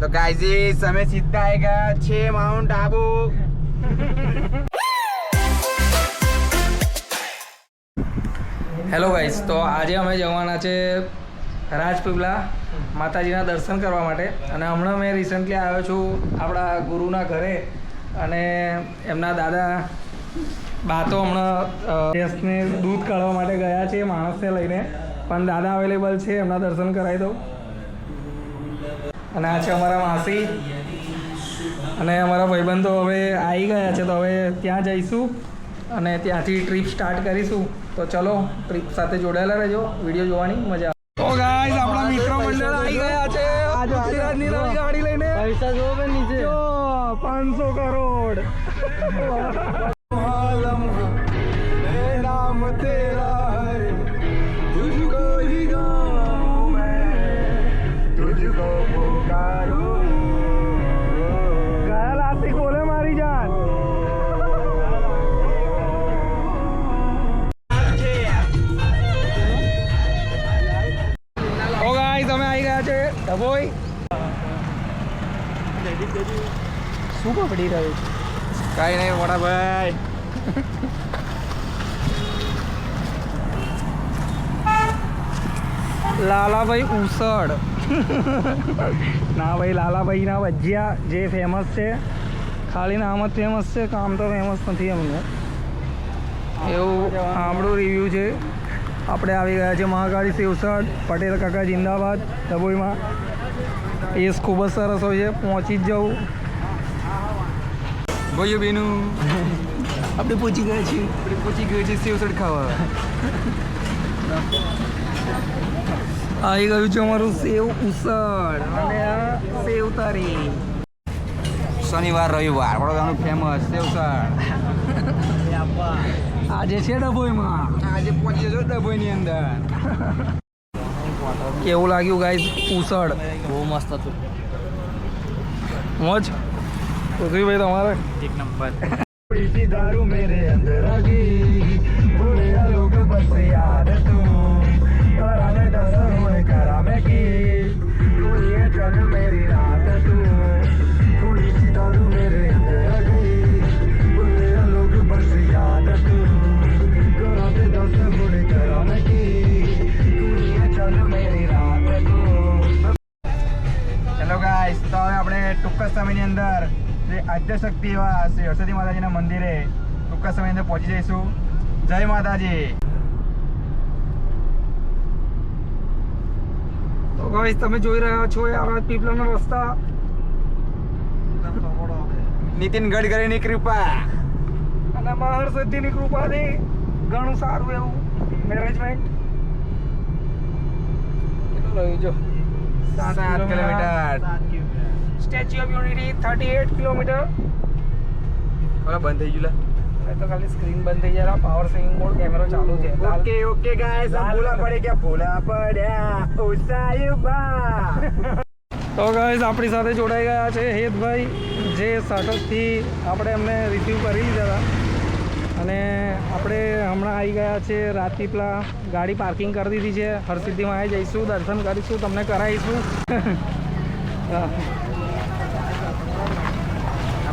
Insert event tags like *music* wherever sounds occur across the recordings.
તો ગાઈઝીસ અમે સીધા આવી ગયા. છે માઉન્ટ આબુ હેલો ગાઈઝ તો આજે અમે જવાના છે રાજપીપલા માતાજીના દર્શન કરવા માટે. અને હમણાં મેં રિસન્ટલી આવ્યો છું આપણા ગુરુના ઘરે. અને એમના દાદા બા તો હમણાં અ, દૂધ કાઢવા માટે ગયા છે માણસને લઈને. પણ દાદા અવેલેબલ છે એમના દર્શન કરાવી દઉં. અને આ છે અમારા માસી. અને અમારા ભાઈબંધો હવે આવી ગયા છે તો હવે ત્યાં જઈશું અને ત્યાંથી ટ્રીપ સ્ટાર્ટ કરીશું. તો ચલો ટ્રીપ સાથે જોડાયેલા રહેજો. વીડિયો જોવાની મજા તો ગાઈસ આપણા મિત્ર મંડળ આવી ગયા છે. આજે ગુજરાતની નવી ગાડી લઈને. પૈસા જો બે નીચે? જો 500 કરોડ. *laughs* એ નામ તેરા. શું પકડી રહ્યો છે? કઈ નહીં વડા ભાઈ લાલાભાઈ ઉસળ. ના ભાઈ, લાલાભાઈના ભજીયા જે ફેમસ છે, ખાલી નામ જ ફેમસ છે, કામ તો ફેમસ નથી એમનું. એવું સાંભળું રિવ્યૂ છે. આપણે આવી ગયા છે મહાકાળી શિવસળ પટેલ કાકા જિંદાબાદ, ડભોઈમાં. એસ ખૂબ જ સરસ હોય છે. પહોંચી જ જવું. ભાઈઓ બેનું. આપણે પહોંચી ગયા છીએ. આપણે પહોંચી ગયા છે સેવ ખાવા. આવી ગયું છે અમારું સેવ ઉસળ. અને આ સેવ તારી. શનિવાર રવિવાર. વડોદરાનું ફેમસ સેવસડ આજે છે ડભોઈમાં. આજે પહોંચી જજો ડભોઈની અંદર. કેવું લાગ્યું ગાઈઝ ઉસળ. બહુ મસ્ત હતું. મોજ? પૃથ્વીભાઈ તમારે? એક નંબર. દારૂ મેરે અંદર સમયની અંદર જે આદ્યશક્તિ એવા શ્રી હરસ્વતી માતાજીના મંદિરે ટૂંકા સમયની અંદર પહોંચી જઈશું. જય માતાજી. તો ગાઈસ તમે જોઈ રહ્યા છો આ રાજપીપળાનો રસ્તા. નીતિન ગડકરીની કૃપા. અને મહર સિદ્ધિની કૃપાથી ઘણું સારું એવું મેનેજમેન્ટ. કેટલું રહ્યું? જો સાત kilometre. Statue of Unity thirty eight kilometre. હવે બંધ થઈ ગયું હવે તો ખાલી સ્ક્રીન બંધ થઈ જાય પાવર સેવિંગ મોડ કેમેરો ચાલુ છે. ઓકે ઓકે ગાઈસ ભૂલા પડે કે ભૂલા પડ્યા. ઉસાયુબા તો ગાઈસ આપણી સાથે જોડાઈ ગયા છે હેતભાઈ જે સ્ટાર્ટઅપથી આપણે એમને રિસીવ કરી લીધા હતા. અને આપણે હમણાં આવી ગયા છે રાતીપલા ગાડી પાર્કિંગ કરી દીધી છે. હરસિદ્ધિમાં આવી જઈશું દર્શન કરીશું તમને કરાવીશું. *laughs* આ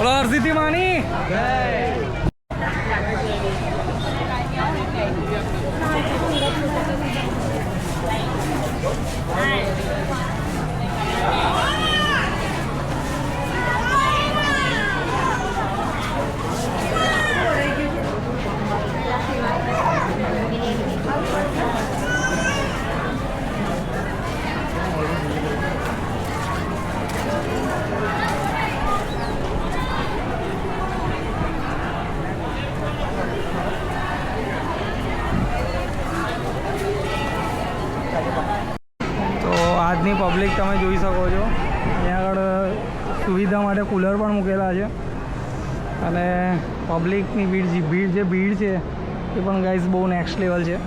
Flor Zitimani. Jai. માની પબ્લિક તમે જોઈ શકો છો. ત્યાં આગળ સુવિધા માટે કુલર પણ મૂકેલા છે. અને પબ્લિકની ભીડ જે ભીડ જે, ભીડ છે, એ પણ ગાઈઝ બહુ નેક્સ્ટ લેવલ છે.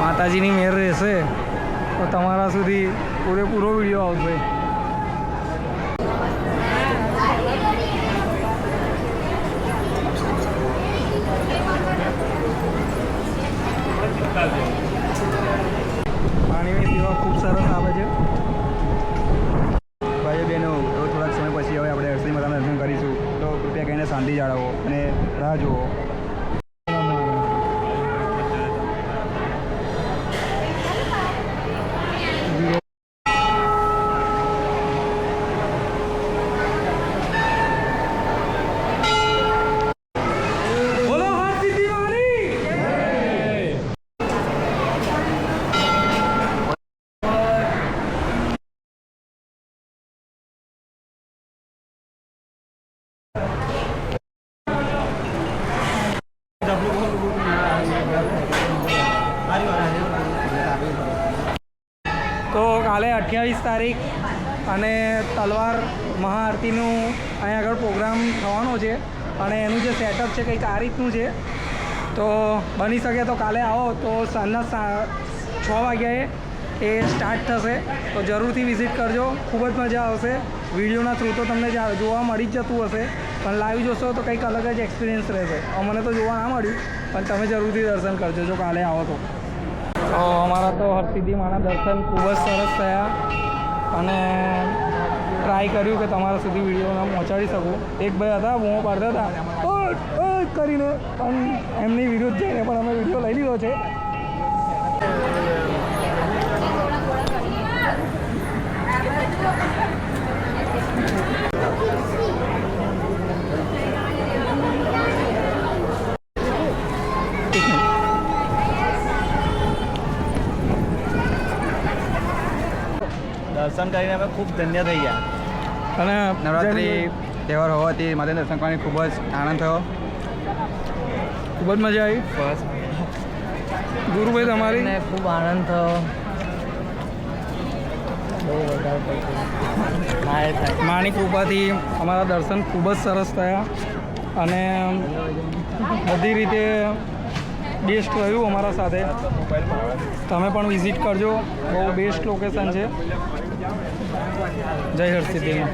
માતાજીની મેર રહેશે, તો તમારા સુધી પૂરેપૂરો વીડિયો આવશે. sarap કાલે અઠ્યાવીસ તારીખ અને તલવાર મહાઆરતીનું અહીંયા આગળ પ્રોગ્રામ થવાનો છે અને એનું જે સેટઅપ છે કંઈક આ રીતનું છે. તો બની શકે તો કાલે આવો. તો સાંજના સા- છ વાગ્યાએ એ સ્ટાર્ટ થશે. તો જરૂરથી વિઝિટ કરજો. ખૂબ જ મજા આવશે. વિડીયોના થ્રુ તો તમને જોવા મળી જ જતું હશે. પણ લાઈવ જોશો તો કંઈક અલગ જ એક્સપિરિયન્સ રહેશે. અમને તો જોવા ના મળ્યું. પણ તમે જરૂરથી દર્શન કરજો જો કાલે આવો તો. અમારા તો હરસિદ્ધિમાના દર્શન ખૂબ જ સરસ થયા અને ટ્રાય કર્યું કે તમારા સુધી વિડીયોને પહોંચાડી શકું. એક ભાઈ હતા, બૂમો પાડતા હતા. કરીને પણ એમની વિરુદ્ધ જઈને પણ અમે વીડિયો લઈ લીધો છે. દર્શન કરીને અમે ખૂબ ધન્ય થઈ ગયા. અને નવરાત્રિ તહેવાર હોવાથી મારે દર્શન કરવાની ખૂબ જ આનંદ થયો. ખૂબ જ મજા આવી. બસ. ગુરુભાઈ તમારી? ને ખૂબ આનંદ થાય. માની કૃપાથી અમારા દર્શન ખૂબ જ સરસ થયા. અને બધી રીતે બેસ્ટ રહ્યું અમારા સાથે. તમે પણ વિઝિટ કરજો. બહુ બેસ્ટ લોકેશન છે. જય હરસિદ્ધિમાં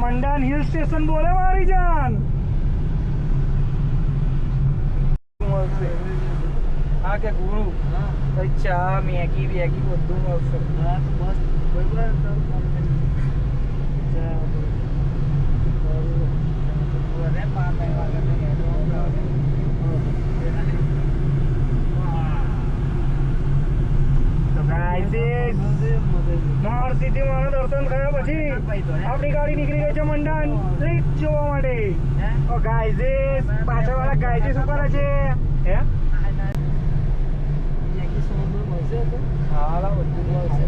મંડાન હિલ સ્ટેશન બોલે મારી જાન. હા કે ગુરુ? કઈ ચા મેગી વેગી બધું મળશે. મહારસિદ્ધિ માનું દર્શન થયા પછી આપણી ગાડી નીકળી ગઈ છે મંડાન ટ્રીપ જોવા માટે. ઓ પાછળ વાળા ગાયઝીસ ઉપર છે? હે? હા બધું મળશે.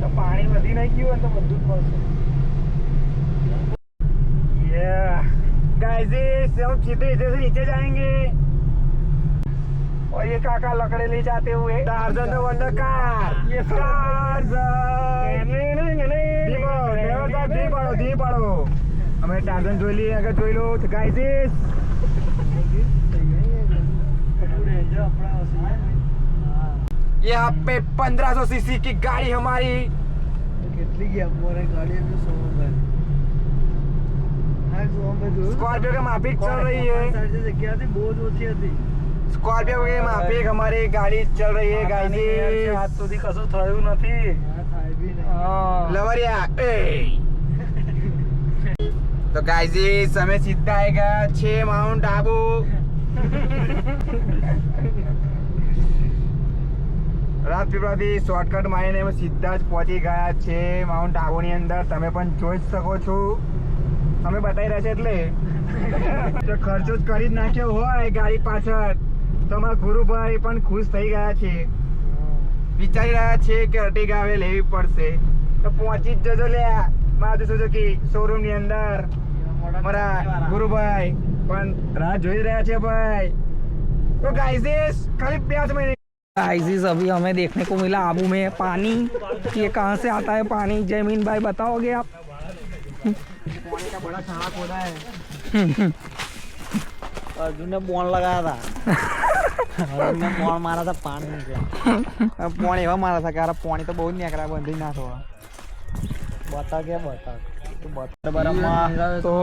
તો પાણી વધી નહીં ગયું તો બધું જ મળશે. Yeah. નીચે हम और ये काका लकड़े ले जाते हुए टार्जन द वंडर कार ये टार्जन ધી પાડો, દેવતા ધી પાડો, ધી પાડો. અમે ટાર્ઝન જોઈ લઈએ આગળ જોઈ લો ગાઈઝીસ यहाँ पे 1500 सीसी की गाड़ी हमारी કેટલી ગયા અમારે ગાડી એમને સો હા સો જોયું स्कॉर्पियो के माफिक चल रही है સારી જગ્યા હતી બહુ જ ઓછી હતી સ્કોર્પિયો કે માફિક हमारी गाड़ी चल रही है गाइस આજ સુધી કશું થયું નથી હા થાય બી નહીં લવરિયા એ તો ગાઈઝીસ અમે સીધા આવી ગયા છે માઉન્ટ આબુ રાજપીપળાથી શોર્ટકટ મારીને અમે સીધા જ પહોંચી ગયા છે માઉન્ટ આબુની અંદર તમે પણ જોઈ જ શકો છો અમે બતાવી રહ્યા છે એટલે *laughs* તો ખર્ચો જ કરી જ નાખ્યો હોય ગાડી પાછળ તો અમારા ગુરુભાઈ પણ ખુશ થઈ ગયા છે વિચારી રહ્યા છે કે અર્ટિગા હવે લેવી પડશે તો પહોંચી જ જજો લે મારુતિ સુઝુકી શોરૂમ ની અંદર મારા ગુરુભાઈ પણ રાહ જોઈ રહ્યા છે ભાઈ તો ગાઈઝ ખાલી પાંચ મિનિટ आइसिस अभी हमें देखने को मिला आबू में पानी ये कहाँ से आता है पानी जयमीन भाई बताओगे आप पानी का बड़ा खाना खोदा है अर्जुन ने बोन लगाया था મારા તો પાણી નીકળ્યા પોણ એવા મારા હતા કે અરે પોણી તો બહુ જ નીકળ્યા બંધી ના થવા બતા કે બતા તો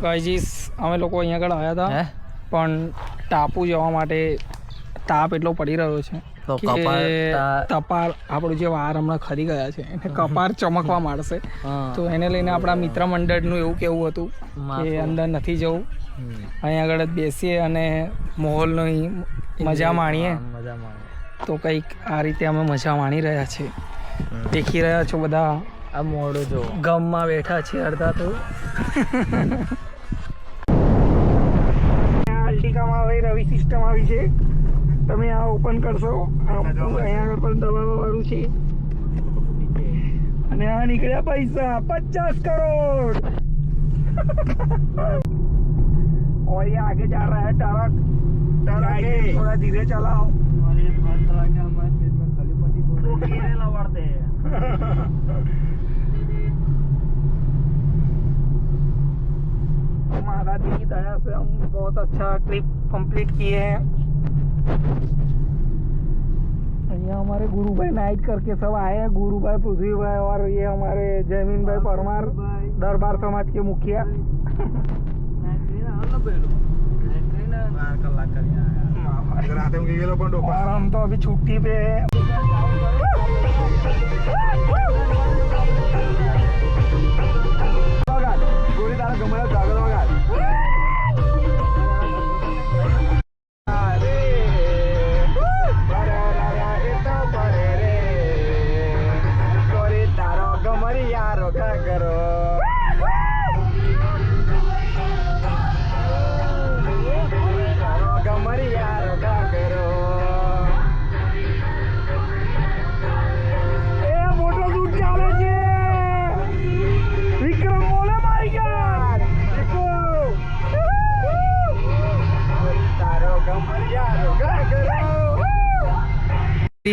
કઈજીસ અમે લોકો અહીંયા આગળ આવ્યા હતા પણ ટાપુ જવા માટે તાપ એટલો પડી રહ્યો છે કે કપાળ આપણું જે વાર હમણાં ખરી ગયા છે એને કપાળ ચમકવા માંડશે. તો એને લઈને આપણા મિત્ર મંડળનું એવું કેવું હતું કે અંદર નથી જવું. અહીંયા આગળ જ બેસીએ અને માહોલની મજા માણીએ. તો કંઈક આ રીતે અમે મજા માણી રહ્યા છીએ. દેખી રહ્યા છો બધા? આ મોડું જો ગમમાં બેઠા છે અડધા તો. *laughs* અલ્ટિકામાં હવે રવિ સિસ્ટમ આવી છે. તમે આ ઓપન કરશો આ અહીંયા આગળ પણ દબાવવા વાળું છે અને આ નીકળ્યા પૈસા પચાસ કરોડ और ये आगे जा रहा है ट्रक ट्रक है थोड़ा धीरे चलाओ महाराज जी की दया से हम बहुत अच्छा ट्रिप कंप्लीट किए हैं यहाँ हमारे गुरु भाई नाइट करके सब आए हैं गुरु भाई पृथ्वी भाई और ये हमारे जयमीन भाई परमार दरबार समाज के मुखिया रात में ये लोग और हम तो अभी छुट्टी पे है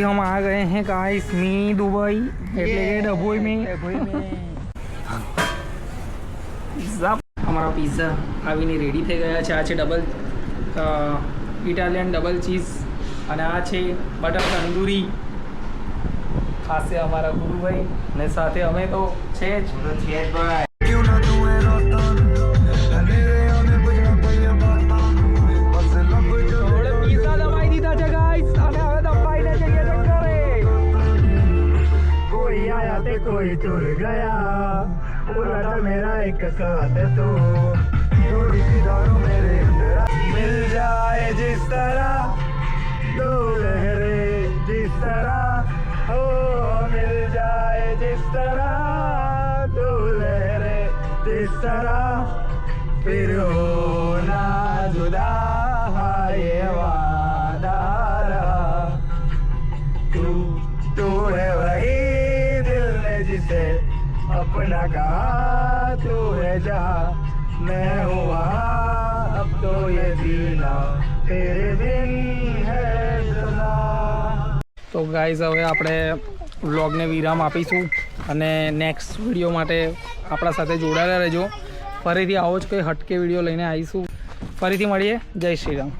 हम आ गए हैं गाइस मिनी दुबई એટલે કે ડભોઈ में પિઝા અમારા પિઝા આવીને રેડી થઈ ગયા છે આ છે ડબલ ઇટાલિયન ડબલ ચીઝ અને આ છે બટર તંદૂરી ખાસે અમારા ગુરુભાઈ અને સાથે અમે તો છે જ આપણે कोई चुर गया बोला था मेरा एक साथ तो थोड़ी सी दारू मेरे अंदर मिल जाए जिस तरह दो लहरे जिस तरह हो मिल जाए जिस तरह दो लहरे जिस तरह फिर हो अपना कहा तू है जहाँ मैं हूँ वहाँ अब तो ये जीना तेरे बिन है सदा તો ગાઈઝ હવે આપણે વ્લોગને વિરામ આપીશું અને નેક્સ્ટ વિડીયો માટે આપણા સાથે જોડાયેલા રહેજો ફરીથી આવો જ કોઈ હટકે વિડીયો લઈને આવીશું ફરીથી મળીએ જય શ્રી રામ